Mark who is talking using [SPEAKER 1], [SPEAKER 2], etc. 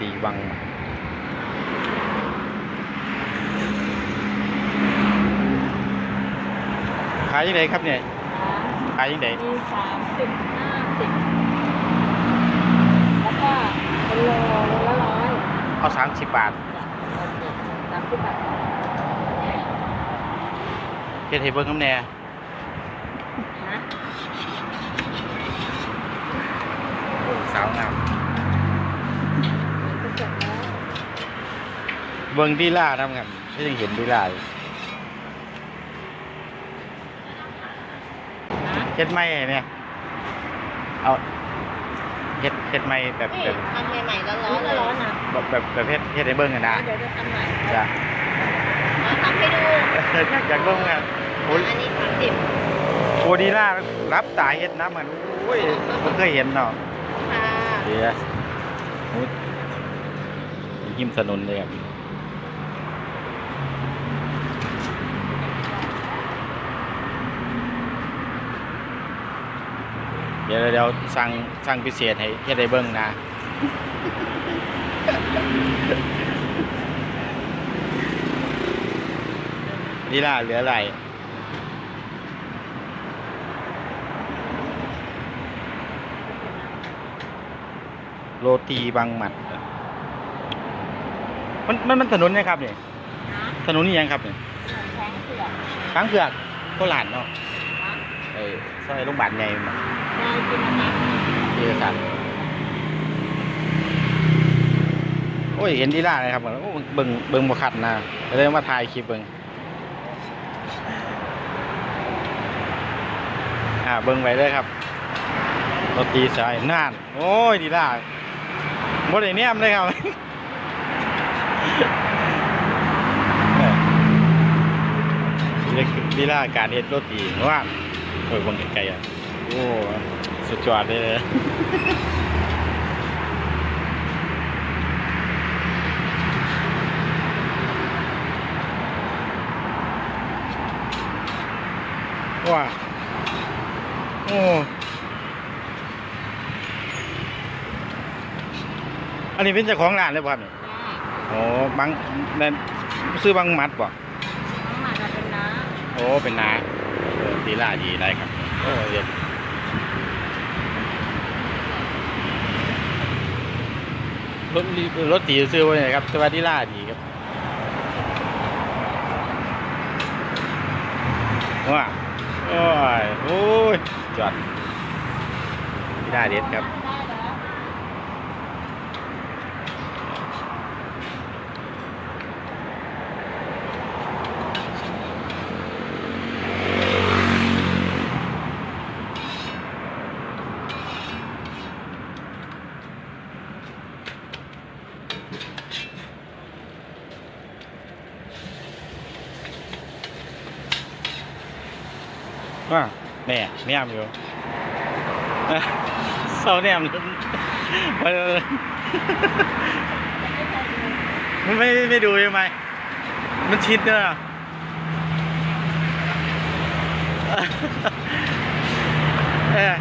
[SPEAKER 1] ตีวังขายยังไงครับเนี่ยขายยังไง
[SPEAKER 2] มีสามสิบห้าสิบแล้วก็เป็นโลโลละร้อย
[SPEAKER 1] เอาสามสิบบาท
[SPEAKER 2] สามสิบบาท
[SPEAKER 1] เฮ็ดให้เบิ่งน้ำแหน่
[SPEAKER 2] ฮะ
[SPEAKER 1] โอ้สาวงาม
[SPEAKER 2] จะจบแล้ว
[SPEAKER 1] เบิ่งดีล่าทำกันไม่ยังเห็นดีล่าอยู่
[SPEAKER 2] ฮะ
[SPEAKER 1] เฮ็ดไม้เนี่ย เอาเฮ็ดเฮ็ดไม้แบบ
[SPEAKER 2] นี่
[SPEAKER 1] แบบ
[SPEAKER 2] ทำใหม่ๆร้อนๆร้อนๆนะ
[SPEAKER 1] แบบแบบแบบเฮ็ดเฮ็ดให้เบิ่งกันนะ
[SPEAKER 2] เดี๋ยวจะทำใหม่
[SPEAKER 1] จ้ะ
[SPEAKER 2] มาทำให้ดู
[SPEAKER 1] อยากอยากเบิ่งกันโอ้ย
[SPEAKER 2] อันนี้สามสิบ
[SPEAKER 1] โอ้ดีล่ารับตายเฮ็ดน้ำมันโอ้ยบ่เคยเห็นเนาะ
[SPEAKER 2] ค่ะ
[SPEAKER 1] เดี๋ยวโอ้ยหิมถนนเลยครับ เดี๋ยวเดี๋ยวสั่งสั่งพิเศษให้เฮ็ดได้เบิ่งนะนี่ล่ะเหลืออะไรโรตีบางหมัด มันมันมันถนนนะครับเนี่ย
[SPEAKER 2] นะ
[SPEAKER 1] ถนนนี่ยังครับเนี่ย
[SPEAKER 2] แทงเผือก
[SPEAKER 1] ช้างเผือกโคราชเนาะ
[SPEAKER 2] นะ
[SPEAKER 1] เออซอยโรงพยาบาลใหญ่มา
[SPEAKER 2] ได้กินนะคะ
[SPEAKER 1] เจอกันโอ้ยเห็นดีล่าเลยครับโอ้เบิ่งเบิ่งบ่คัดนะเลยมาถ่ายคลิปเบิ่งอ่าเบิ่งไว้เลยครับโรตีสายน่านโอ้ยดีล่าบ่ได้แนมเลยครับนี่คือลีลาการเฮ็ดโรตีว่าโอ้ยเบงไกลอะ โอ้สุดยอดเลยเลยว้าโอ้อันนี้เป็นเจ้าของร้านเลยป่ะครับเนี่ย
[SPEAKER 2] ค่ะ
[SPEAKER 1] โอ้บางนั่นซื้อบางมัดป่ะ
[SPEAKER 2] น้องหมาจะเป็นน้า
[SPEAKER 1] โอ้ เป็นนาเออดีล่าดีได้ครับ โอ้เดี๋ยว รถรีรถตีซื้อไว้ไหนครับสวัสดีล่าดีครับว้าโอ้ยโอ้ยจอดดีได้เด็ดครับ ว่าแม่แนมอยู่เอ้อเศร้าแนมมันมันไม่ไม่ดูใช่ไหมมันชิดเนอะเออ